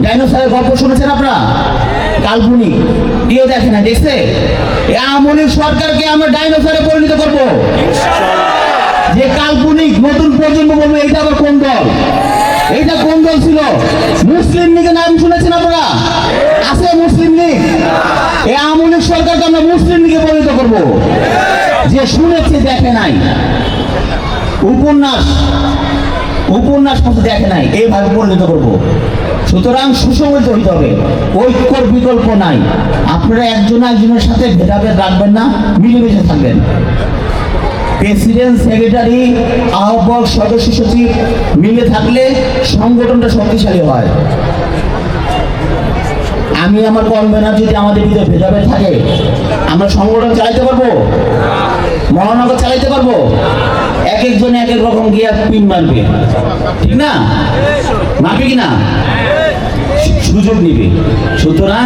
ডাইনোসরের গল্প শুনেছেন আপনারা? কাল্পনিক কেউ দেখে না দেখছে? এ আমলিক সরকারকে আমরা ডাইনোসরে পরিণত করব। যে কাল্পনিক নতুন প্রজন্ম বলবে, এইটা আবার কোন দল? এইটা কোন দল ছিল? মুসলিম লীগের নাম শুনেছেন আপনারা? আছে মুসলিম লীগ। এই আমলিক সরকারকে আমরা মুসলিম লীগে পরিণত করব। যে শুনেছে, দেখে নাই। উপন্যাস। উপন্যাস মতো দেখে নাই। এইভাবে পরিণত করব। সুতরাং সুসংগঠিত হইতে হবে ঐক্যর বিকল্প নাই। আপনারা একজন একজনের সাথে ভেদাভেদ রাখবেন না, মিলেমিশে থাকবেন। প্রেসিডেন্ট, সেক্রেটারি, আহ্বায়ক, সদস্য সচিব মিলে থাকলে সংগঠনটা শক্তিশালী হয়। আমি আমার কর্মেরা যদি আমাদের ভিতরে ভেদাভেদ থাকে, আমরা সংগঠন চালাইতে পারব? মহানগর চালাইতে পারব? এক একজন এক এক রকম গিয়ে পিন মারবে। ঠিক না? মারবে কি না? সুযোগ নিবে। সুতরাং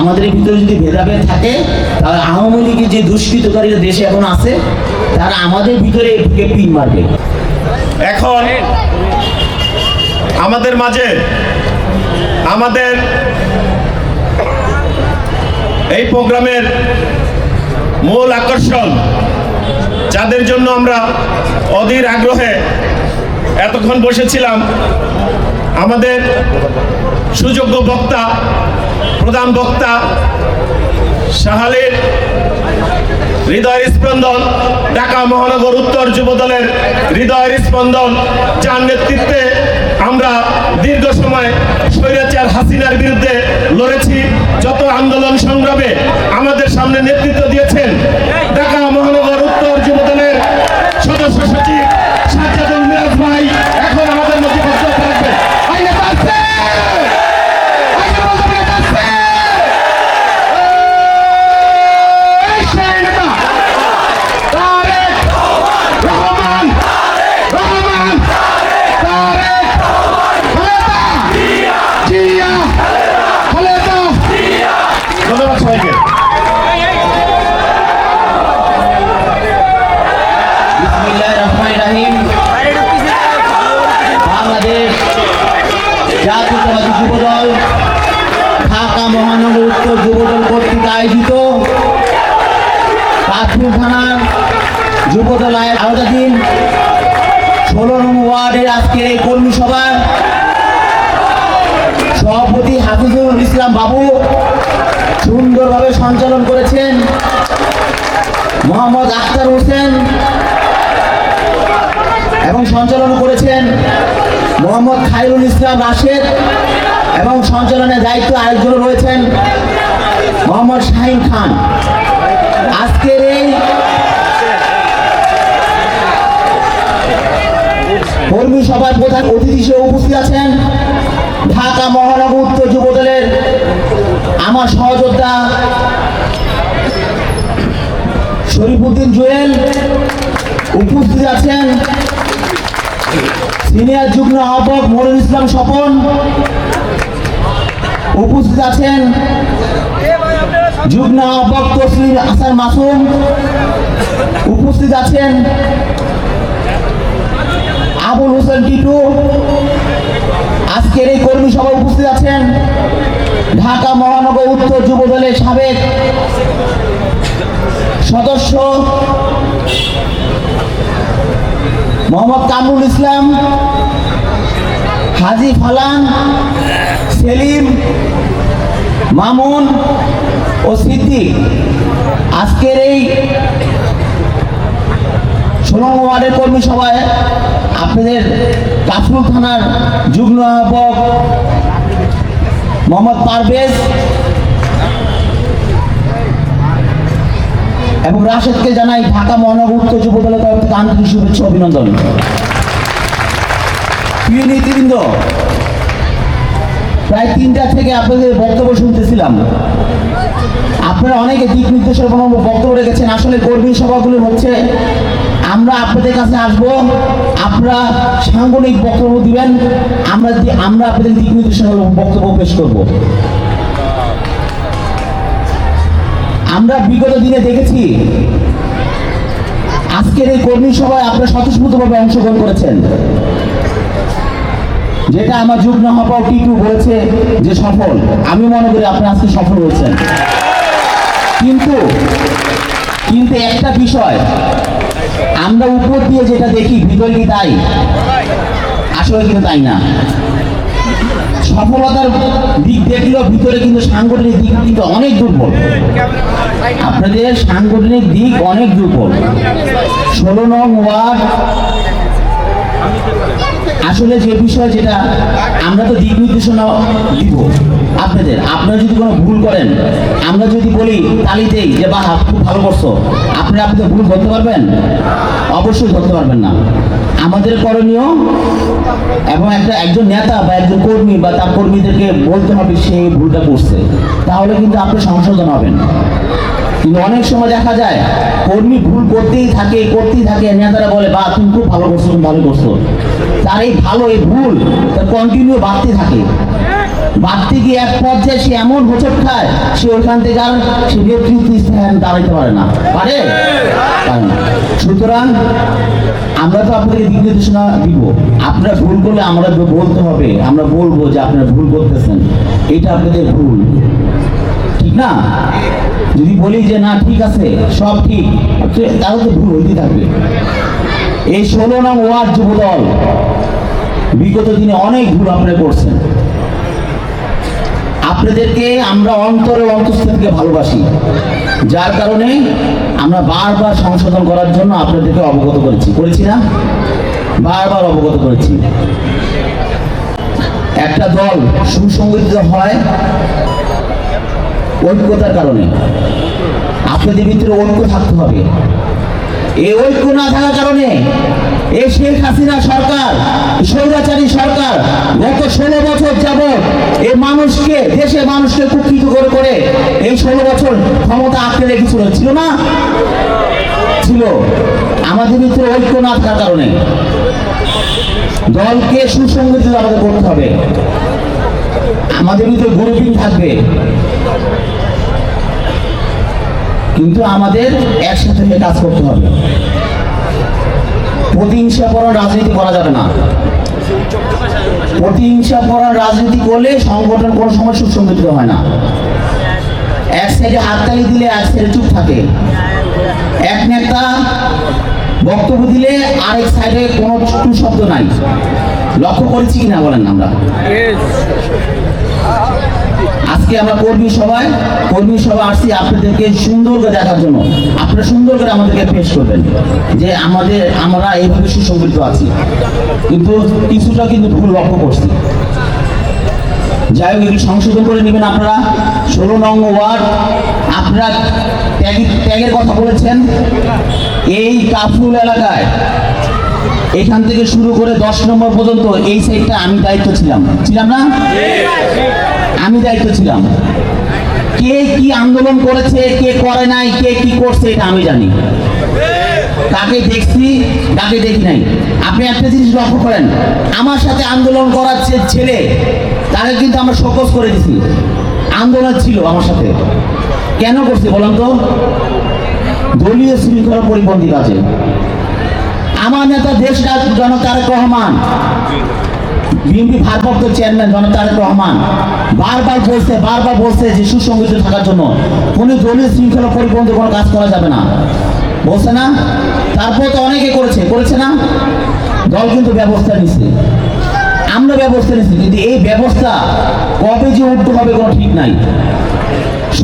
আমাদের ভিতরে যদি ভেদাভেদ থাকে, তাহলে আওয়ামী লীগের যে দুষ্কৃতকারীরা দেশে এখন আছে, তারা আমাদের ভিতরে পিন মারবে। এখন আমাদের মাঝে আমাদের এই প্রোগ্রামের মূল আকর্ষণ যাদের জন্য আমরা অধীর আগ্রহে এতক্ষণ বসেছিলাম, আমাদের সুযোগ্য বক্তা, প্রধান বক্তা, শাহালির হৃদয়ের স্পন্দন, ঢাকা মহানগর উত্তর যুব দলের হৃদয়ের স্পন্দন, যার নেতৃত্বে আমরা দীর্ঘ সময় স্বৈরাচার হাসিনার বিরুদ্ধে লড়েছি। যত আন্দোলন সংগ্রামে আমাদের সামনে নেতৃত্ব সঞ্চালন করেছেন মোহাম্মদ খাইরুল ইসলাম রাশেদ এবং সঞ্চালনের দায়িত্ব আয়োজন রয়েছেন মোহাম্মদ শাহিন খান। আজকের এই কর্মী সভার প্রধান অতিথি হিসেবে উপস্থিত আছেন ঢাকা মহানগর উত্তর যুবদলের আমার সহযোদ্ধা শরীফুদ্দিন জুয়েল। উপস্থিত আছেন সিনিয়র যুগ্ম আহ্বায়ক মনুল ইসলাম স্বপন উপস্থিত আছেন যুগ্ম আহ্বায়ক তসলিম হাসান মাসুম উপস্থিত আছেন আবুল হোসেন টিটু। আজকের এই কর্মী সভায় উপস্থিত আছেন ঢাকা মহানগর উত্তর যুব দলের সাবেক সদস্য মোহাম্মদ কামরুল ইসলাম, হাজি ফালান, সেলিম, মামুন ও সিদ্দিক। আজকের এই ষোলো ওয়ার্ডের কর্মী সভায় আপনাদের কাফরুল থানার যুগ্ম আহ্বায়ক মোহাম্মদ পারভেজ এবং রাশেদকে জানাই ঢাকা মহানগর তরফ থেকে আন্তরিক শুভেচ্ছা অভিনন্দন। প্রিয় নেতৃবৃন্দ, প্রায় তিনটা থেকে আপনাদের বক্তব্য শুনতেছিলাম। আপনারা অনেকে দিক নির্দেশের কোনো বক্তব্য রেখেছেন, আসলে কর্মী সভাগুলো হচ্ছে, আমরা আপনাদের কাছে আসব, আপনারা সাংগঠনিক বক্তব্য দিবেন, আমরা আমরা আপনাদের দিক নির্দেশের বক্তব্য পেশ করব। আমরা বিগত দিনে দেখেছি, আজকের এই কর্মী সভায় আপনারা স্বতঃস্ফূর্তভাবে অংশগ্রহণ করেছেন। যেটা আমার যুগ্ম হপাও টিটু বলেছে যে সফল। আমি মনে করি আপনি আজকে সফল হয়েছেন। কিন্তু কিন্তু একটা বিষয়, আমরা উপর দিয়ে যেটা দেখি, ভিতরে কি তাই? আসলে কিন্তু তাই না। সফলতার দিক দেখলেও ভিতরে কিন্তু সাংগঠনিক দিক কিন্তু অনেক দুর্বল। আপনাদের সাংগঠনিক দিক অনেক দুর্বল। ষোলো নং ওয়ার্ড আসলে যে বিষয় যেটা আমরা তো দিক নির্দেশনা দিব। আপনাদের, আপনারা যদি কোনো ভুল করেন, আমরা যদি বলি তালিতেই যে, বাহ খুব ভালো করছ। আপনি আপনাদের ভুল ধরতে পারবেন? অবশ্যই ধরতে পারবেন না। আমাদের করণীয় এবং একটা, একজন নেতা বা একজন কর্মী বা তার কর্মীদেরকে বলতে হবে সে ভুলটা করছে। তাহলে কিন্তু আপনি সংশোধন হবেন। কিন্তু অনেক সময় দেখা যায়, কর্মী ভুল করতেই থাকে করতেই থাকে, নেতারা বলে বা তুমি খুব ভালো করছ, তুমি ভালো করছ। তার এই ভালো, এই ভুল, তার কন্টিনিউ বাড়তে থাকে। বাড়তে গিয়ে এক পর্যায়ে সে এমন হোচট খায়, সে ওইখান থেকে আর সে নেতৃত্ব স্থানে দাঁড়াইতে পারে না। পারে? সুতরাং আমরা তো আপনাকে দিক নির্দেশনা দিব। আপনারা ভুল করলে আমরা বলতে হবে। আমরা বলব যে আপনারা ভুল করতেছেন। এটা আপনাদের ভুল। না। যদি বলি যে না, ঠিক আছে, সব ঠিক তাহলে তো ভুল হইতে থাকবে। এই ষোলো নং ওয়ার্ড যুবদল, বিগত দিনে অনেক ভুল আপনারা করছেন। আপনাদেরকে আমরা অন্তরের অন্তঃস্থ থেকে ভালোবাসি। যার কারণে আমরা বারবার সংশোধন করার জন্য আপনাদেরকে অবগত করেছি। করেছি না? বারবার অবগত করেছি। একটা দল সুসংগঠিত হয় ঐক্যতার কারণে। আপনাদের ভিতরে ঐক্য থাকতে হবে। এই ঐক্য না থাকার কারণে এই শেখ হাসিনা সরকার, স্বৈরাচারী সরকার, গত ষোলো বছর যাবৎ এই মানুষকে দেশে মানুষকে কুকৃত করে করে এই ষোলো বছর ক্ষমতা আঁকড়ে রেখেছিল। ছিল না? ছিল। আমাদের ভিতরে ঐক্য না থাকার কারণে দলকে সুসংগঠিত আমাদের করতে হবে। আমাদের ভিতরে গ্রুপিং থাকবে। কিন্তু আমাদের একসাথে কাজ করতে হবে। প্রতিহিংসা পর রাজনীতি করা যাবে না। প্রতিহিংসা পর রাজনীতি করলে সংগঠন কোনো সময় সুসংগঠিত হয় না। এক সাইডে হাততালি দিলে এক সাইডে চুপ থাকে। এক নেতা বক্তব্য দিলে আরেক সাইডে কোনো টু শব্দ নাই। লক্ষ্য করেছি কিনা বলেন আমরা? আজকে আমরা কর্মী সভায় কর্মী সভা আসছি আপনাদেরকে সুন্দর করে দেখার জন্য। আপনারা সুন্দর করে আমাদেরকে পেশ করবেন যে আমাদের আমরা এইভাবে সুসংগঠিত আছি। কিন্তু কিছুটা কিন্তু ভুল লক্ষ্য করছি। যাই হোক একটু সংশোধন করে নেবেন আপনারা। ষোলো নং ওয়ার্ড আপনারা ত্যাগের ত্যাগের কথা বলেছেন। এই কাফরুল এলাকায় এখান থেকে শুরু করে দশ নম্বর পর্যন্ত এই সাইডটা আমি দায়িত্ব ছিলাম। ছিলাম না? আমি দায়িত্ব ছিলাম। কে কি আন্দোলন করেছে, কে করে নাই, কে কি করছে, এটা আমি জানি। কাকে দেখছি, কাকে দেখি নাই। আপনি একটা জিনিস লক্ষ্য করেন, আমার সাথে আন্দোলন করার ছেলে, তাকে কিন্তু আমরা সকস করে দিছি। আন্দোলন ছিল আমার সাথে। কেন করছে বলেন তো? দলীয় শৃঙ্খলা পরিপন্থী কাজে। আমার নেতা দেশ জনক তারেক রহমান। বিএনপি ভারপ্রাপ্ত চেয়ারম্যান জনাব তারেক রহমান। বারবার বলছে বারবার বলছে যে সুসংগঠিত থাকার জন্য। কোনো দলীয় শৃঙ্খলা পরিপন্থী কোনো কাজ করা যাবে না। বলছে না? তারপর তো অনেকে করেছে। করেছে না? দল কিন্তু ব্যবস্থা নিচ্ছে আমরা ব্যবস্থা নিচ্ছি কিন্তু এই ব্যবস্থা কবে যে উঠতে হবে কোনো ঠিক নাই।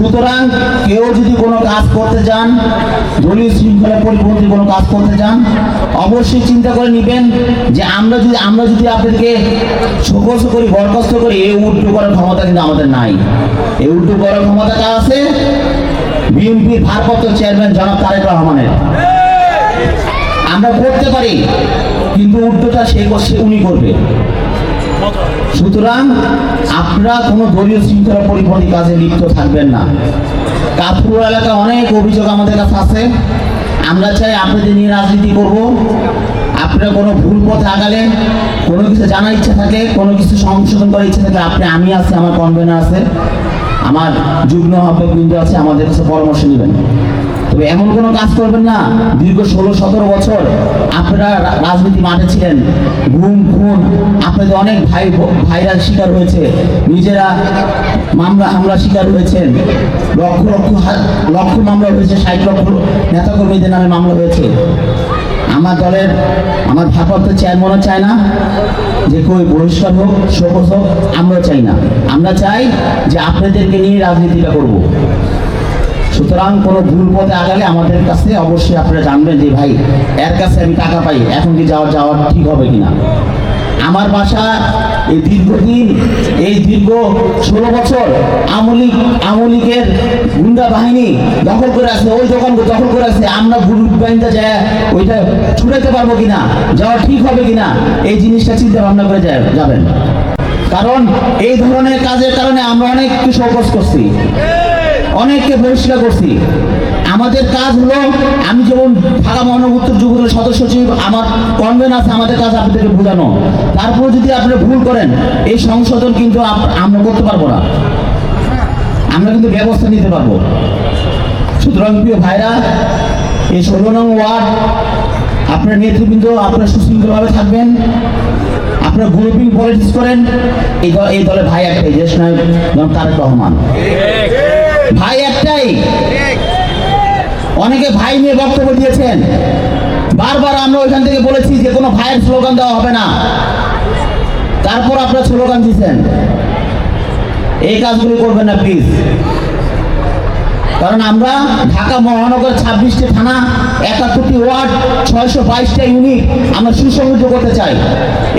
সুতরাং কেউ যদি কোনো কাজ করতে যান, দলীয় শৃঙ্খলা পরিপন্থী কোনো কাজ করতে যান, অবশ্যই চিন্তা করে নেবেন যে আমরা যদি আমরা যদি আপনাদেরকে সকস করি, বরখাস্ত করি এই উল্টো করার ক্ষমতা কিন্তু আমাদের নাই। এই উল্টো করার ক্ষমতা কার আছে? বিএনপির ভারপ্রাপ্ত চেয়ারম্যান জনাব তারেক রহমানের। আমরা করতে পারি, কিন্তু উল্টোটা সে উনি করবে। সুতরাং আপনারা কোনো দলীয় শৃঙ্খলা পরিপন্থী কাজে লিপ্ত থাকবেন না। কাপুর এলাকা অনেক অভিযোগ আমাদের কাছে আছে। আমরা চাই আপনাদের নিয়ে রাজনীতি করব। আপনারা কোনো ভুল পথে আগালে, কোনো কিছু জানার ইচ্ছা থাকে, কোনো কিছু সংশোধন করার ইচ্ছা থাকে, আপনি, আমি আছে, আমার কনভেনার আছে, আমার যুগ্ম আহ্বায়ক বিন্দু আছে, আমাদের কাছে পরামর্শ নেবেন। তবে এমন কোনো কাজ করবেন না। দীর্ঘ ষোলো, সতেরো বছর আপনারা রাজনীতি মাঠে ছিলেন। গুম, খুন, আপনাদের অনেক ভাই, ভাইরা শিকার হয়েছে। নিজেরা মামলা হামলা শিকার হয়েছেন। লক্ষ লক্ষ লক্ষ মামলা হয়েছে, ষাট লক্ষ নেতাকর্মীদের নামে মামলা হয়েছে। আমার দলের, আমার ভারপ্রাপ্ত চেয়ারম্যানও চায় না। যে কই বহিষ্কার হোক শোকস হোক আমরা চাই না। আমরা চাই যে আপনাদেরকে নিয়ে রাজনীতিটা করব। সুতরাং কোনো ভুল পথে আগালে আমাদের কাছে অবশ্যই আপনারা জানবেন যে, ভাই, এর কাছে আমি টাকা পাই, এখন কি যাওয়ার যাওয়ার ঠিক হবে কিনা? আমার বাসা এই দীর্ঘদিন, এই দীর্ঘ ষোলো বছর আমলিক আমলিকের গুন্ডা বাহিনী দখল করে আছে, ওই দোকান দখল করে আছে, আমরা গ্রুপ বাহিনীতে যায়, ওইটা ছুটাইতে পারব কিনা, যাওয়া ঠিক হবে কিনা, এই জিনিসটা চিন্তা ভাবনা করে যাবেন। কারণ এই ধরনের কাজের কারণে আমরা অনেক কিছু অপোজ করছি। অনেককে বহিষ্কার করছি। আমাদের কাজ হলো, আমি যেমন ঢাকা মহানগর উত্তর যুবদলের সদস্য সচিব, আমার কনভেন আছে, আমাদের কাজ আপনাদেরকে বোঝানো। তারপর যদি আপনি ভুল করেন, এই সংশোধন কিন্তু আমরা করতে পারব না। আমরা কিন্তু ব্যবস্থা নিতে পারব। সুতরাং প্রিয় ভাইরা, এই ষোলো নং ওয়ার্ড, আপনার নেতৃবৃন্দ আপনার সুশৃঙ্খলভাবে থাকবেন। আপনার গ্রুপিং পলিটিক্স করেন। এই দল ভাই একটাই দেশ নায়ক তারেক রহমান। ভাই একটাই। অনেকে ভাই নিয়ে বক্তব্য দিয়েছেন। বারবার আমরা ওইখান থেকে বলেছি যে কোনো ভাইয়ের স্লোগান দেওয়া হবে না। তারপর আপনারা স্লোগান দিচ্ছেন এই কাজগুলি করবেন না প্লিজ কারণ আমরা ঢাকা মহানগর ছাব্বিশটি থানা, একাত্তরটি ওয়ার্ড, ছয়শো বাইশটা ইউনিট আমরা সুসংগঠিত করতে চাই।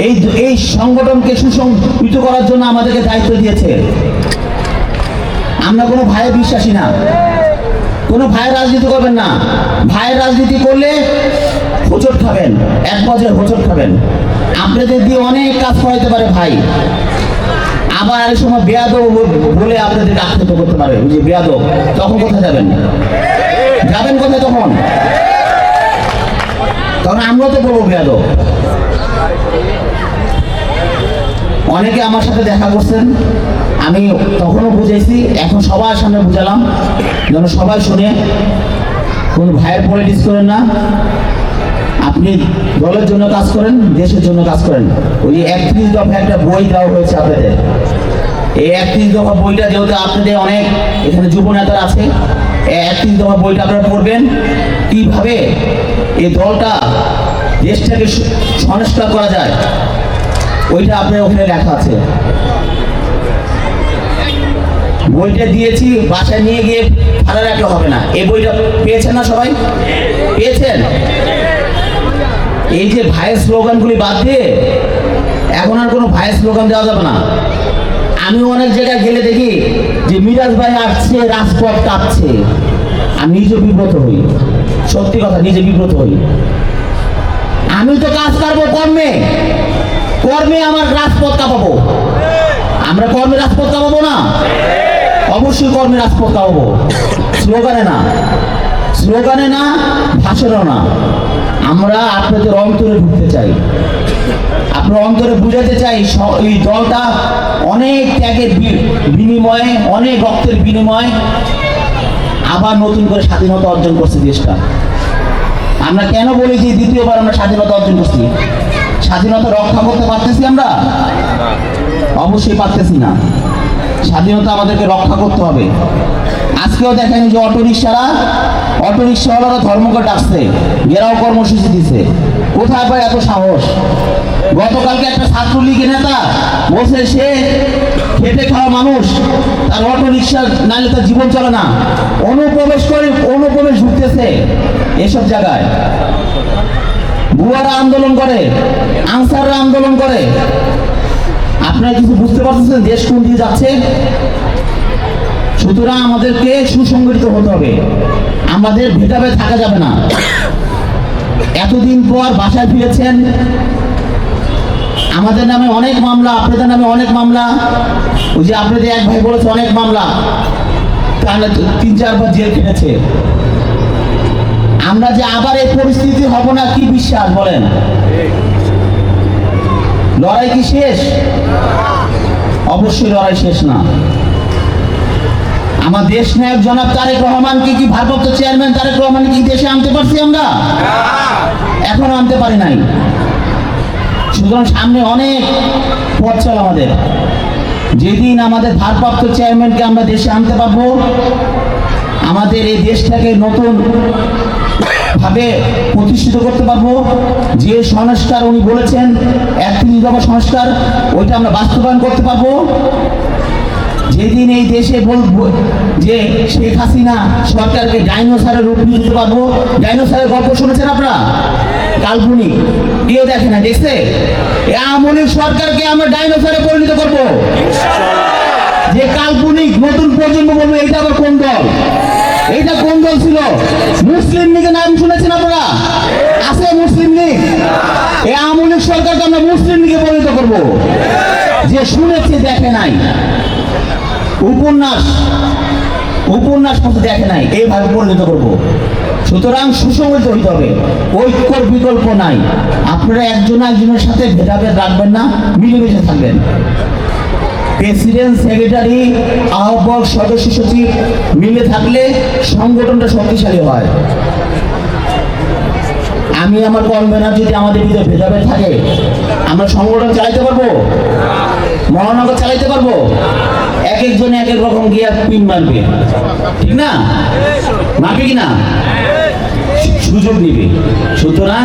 এই এই সংগঠনকে সুসংহিত করার জন্য আমাদেরকে দায়িত্ব দিয়েছে। আমরা কোনো ভাইয়ে বিশ্বাসী না। কোনো ভাইয়ের রাজনীতি করবেন না। ভাইয়ের রাজনীতি করলে হোচট খাবেন, এক পর্যায়ে হোচট খাবেন। আপনাদের দিয়ে অনেক কাজ করাইতে পারে ভাই। আবার সময় বেয়াদব বলে আপনাদের আক্ষেপ করতে পারে যে বেয়াদব। তখন কোথায় যাবেন? যাবেন কোথায় তখন? তখন আমরা তো বলব বেয়াদব। অনেকে আমার সাথে দেখা করছেন। আমি তখনও বুঝেছি, এখন সবার সামনে বুঝালাম। যেন সবাই শুনে, কোন ভাইয়ের পলিটিক্স করেন না। আপনি দলের জন্য কাজ করেন, দেশের জন্য কাজ করেন। ওই একত্রিশ দফা একটা বই দেওয়া হয়েছে আপনাদের। এই একত্রিশ দফা বইটা যেহেতু আপনাদের অনেক এখানে যুব নেতারা আছে, এই একত্রিশ দফা বইটা আপনারা পড়বেন। কীভাবে এই দলটা দেশটাকে সংস্কার করা যায়? ওইটা আপনার ওখানে লেখা আছে। বইটা দিয়েছি, বাসায় নিয়ে গিয়ে ভাড়া রাখলে হবে না। এই বইটা পেয়েছেন না সবাই? পেয়েছেন? এই যে ভাইয়ের স্লোগানগুলি বাদ দিয়ে এখন আর কোনো ভাইয়ের স্লোগান দেওয়া যাবে না। আমি অনেক জায়গায় গেলে দেখি যে মিরাজ ভাই আসছে, রাজপথ কাঁপছে। আমি নিজে বিব্রত হই। সত্যি কথা, নিজে বিব্রত হই। আমি তো কাজ করব কর্মে। কর্মে আমার রাজপথ কাঁপাবো। আমরা কর্মে রাজপথ কাঁপাবো না? অবশ্যই কর্মে রাজপথ কাঁপাবো। স্লোগানে না। স্লোগানে না, ভাষণও না। আমরা আপনাদের অন্তরে ঢুকতে চাই। আপনার অন্তরে বুঝাতে চাই এই দলটা অনেক ত্যাগের বিনিময়ে, অনেক রক্তের বিনিময়ে আবার নতুন করে স্বাধীনতা অর্জন করছে দেশটা। আমরা কেন বলি যে দ্বিতীয়বার আমরা স্বাধীনতা অর্জন করছি? স্বাধীনতা রক্ষা করতে পারতেছি আমরা? অবশ্যই পারতেছি না। স্বাধীনতা আমাদেরকে রক্ষা করতে হবে। আজকেও দেখেন যে অটো রিক্সারা অটো রিক্সাওয়ালারা ধর্মঘট ডাকছে ঘেরাও কর্মসূচি দিছে। কোথায় পায় এত সাহস? গতকালকে একটা ছাত্রলীগের নেতা বসে সে খেটে খাওয়া মানুষ, তার অটো রিক্সা নাহলে তার জীবন চলে না। অনুপ্রবেশ করে, অনুপ্রবেশ ঢুকতেছে এসব জায়গায়। বুয়ারা আন্দোলন করে, আনসাররা আন্দোলন করে। আপনারা কিছু বুঝতে পারতেছেন দেশ কোন দিকে যাচ্ছে? সুতরাং আমাদেরকে সুসংগঠিত হতে হবে। আমাদের ভেটাবে থাকা যাবে না। এতদিন পর বাসায় ফিরেছেন। আমাদের নামে অনেক মামলা, আপনাদের নামে অনেক মামলা। ওই যে আপনাদের এক ভাই বলেছে, অনেক মামলা। তাহলে তিন চারবার জেল কেটেছে আমরা যে আবার এই পরিস্থিতি হব না, কি বিশ্বাস বলেন? লড়াই কি শেষ? অবশ্যই লড়াই শেষ না। আমার দেশ নায়ক জনাব তারেক রহমান কি ভারপ্রাপ্ত চেয়ারম্যান তারেক রহমান কি দেশে আনতে পারছি আমরা? এখনও আনতে পারি নাই। সুতরাং সামনে অনেক পথ চল আমাদের। যেদিন আমাদের ভারপ্রাপ্ত চেয়ারম্যানকে আমরা দেশে আনতে পারব, আমাদের এই দেশটাকে নতুন ভাবে প্রতিষ্ঠিত করতে পারব। যে সংস্কার উনি বলেছেন একত্রিশ দফা সংস্কার, ওইটা আমরা বাস্তবায়ন করতে পারব। যেদিন এই দেশে বলব যে শেখ হাসিনা সরকারকে ডাইনোসারের রূপ দিতে পারব। ডাইনোসারের গল্প শুনেছেন আপনারা? কাল্পনিক। কেউ দেখে না, দেখছে? এ আমলিক সরকারকে আমরা ডাইনোসারে পরিণত করব। যে কাল্পনিক নতুন প্রজন্ম বলব, এইটা আবার কোন দল? এইটা কোন দল ছিল? মুসলিম লীগের নাম শুনেছেন আপনারা? আছে মুসলিম লীগ? এই আমলিক সরকারকে আমরা মুসলিম লীগে পরিণত করব। যে শুনেছে, দেখে নাই। উপন্যাস উপন্যাস মতো দেখে নাই। এইভাবে পরিণত করব। সুতরাং সুসংগঠিত হইতে হবে। ঐক্যর বিকল্প নাই। আপনারা একজন একজনের সাথে ভেদাভেদ রাখবেন না, মিলেমিশে থাকবেন। প্রেসিডেন্ট সেক্রেটারি, আহ্বায়ক সদস্য সচিব মিলে থাকলে সংগঠনটা শক্তিশালী হয়। আমি আমার কর্মেরা যদি আমাদের ভিতরে ভেদাভেদ থাকে, আমরা সংগঠন চালাইতে পারব? মহানগর চালাইতে পারব? এক একজন এক এক রকম গিয়ে পিন মারবে। ঠিক না? মারবে কি না? সুযোগ দিবে সুতরাং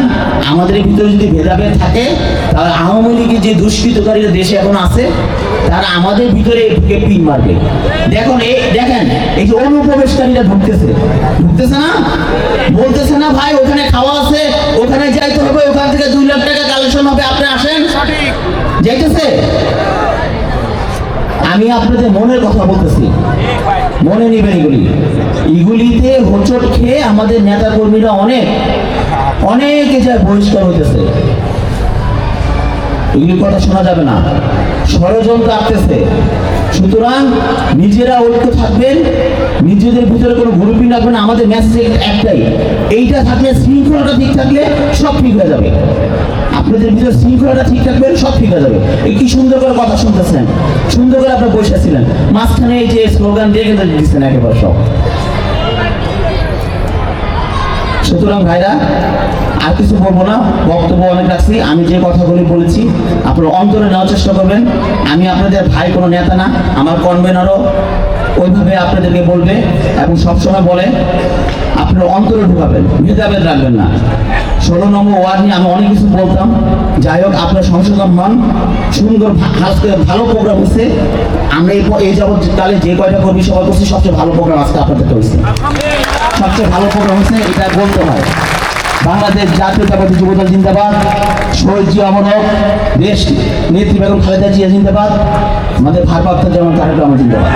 আমাদের ভিতরে যদি ভেদাভেদ থাকে, তাহলে আওয়ামী লীগের যে দুষ্কৃতকারীরা দেশে এখন আছে, তারা আমাদের ভিতরে ঢুকে পিন মারবে। দেখুন এই দেখেন, এই যে অনুপ্রবেশকারীরা ঢুকতেছে। ঢুকতেছে না? বলতেছে না, ভাই, ওখানে খাওয়া আছে, ওখানে যাইতে হবে, ওখান থেকে দুই লাখ টাকা কালেকশন হবে, আপনি আসেন। যাইতেছে। আমি আপনাদের মনের কথা বলতেছি। মনে নেবেন এগুলি। আমাদের নেতা কর্মীরা অনেক অনেক যায় বহিষ্কার হইতেছে। কথা শোনা যাবে না। ষড়যন্ত্র আসতেছে সুতরাং নিজেরা ঐক্য থাকবেন, নিজেদের ভিতরে কোনো গ্রুপিং রাখবেন আমাদের মেসেজ একটাই, এইটা থাকলে শৃঙ্খলাটা ঠিক থাকলে সব ঠিক হয়ে যাবে। আপনাদের ভিতরে শৃঙ্খলাটা ঠিক থাকবে সব ঠিক হয়ে যাবে। এই কি সুন্দর করে কথা শুনতেছেন? সুন্দর করে আপনার বসেছিলেন মাঝখানে এই যে স্লোগান দিয়ে দিচ্ছেন একেবারে সব। সুতরাং ভাইরা, আর কিছু বলব না, বক্তব্য অনেক রাখছি আমি যে কথাগুলি বলেছি, আপনারা অন্তরে নেওয়ার চেষ্টা করবেন। আমি আপনাদের ভাই কোনো নেতা না, আমার কনভেনারও ওইভাবে আপনাদেরকে বলবে এবং সবসময় বলে, আপনারা অন্তরে ঢুকাবেন, ভেদাভেদ রাখবেন না। ষোলো নম্বর ওয়ার্ড নিয়ে আমি অনেক কিছু বলতাম। যাই হোক, আপনার সংশোধন হন। সুন্দর আজকে ভালো প্রোগ্রাম হচ্ছে। আমরা এই প- এই যাবৎ কালে যে কয়টা কর্মী সভা করছি, সবচেয়ে ভালো প্রোগ্রাম আজকে আপনাদের হয়েছে। সবচেয়ে ভালো প্রোগ্রাম হচ্ছে এটা বলতে হয়। বাংলাদেশ জাতীয়তাবাদী যুবদল জিন্দাবাদ, শহীদ জিয়া অমর দেশ নেত্রী বেগম খালেদা জিয়া জিন্দাবাদ, আমাদের ভারপ্রাপ্ত যেমন রহমান জিন্দাবাদ।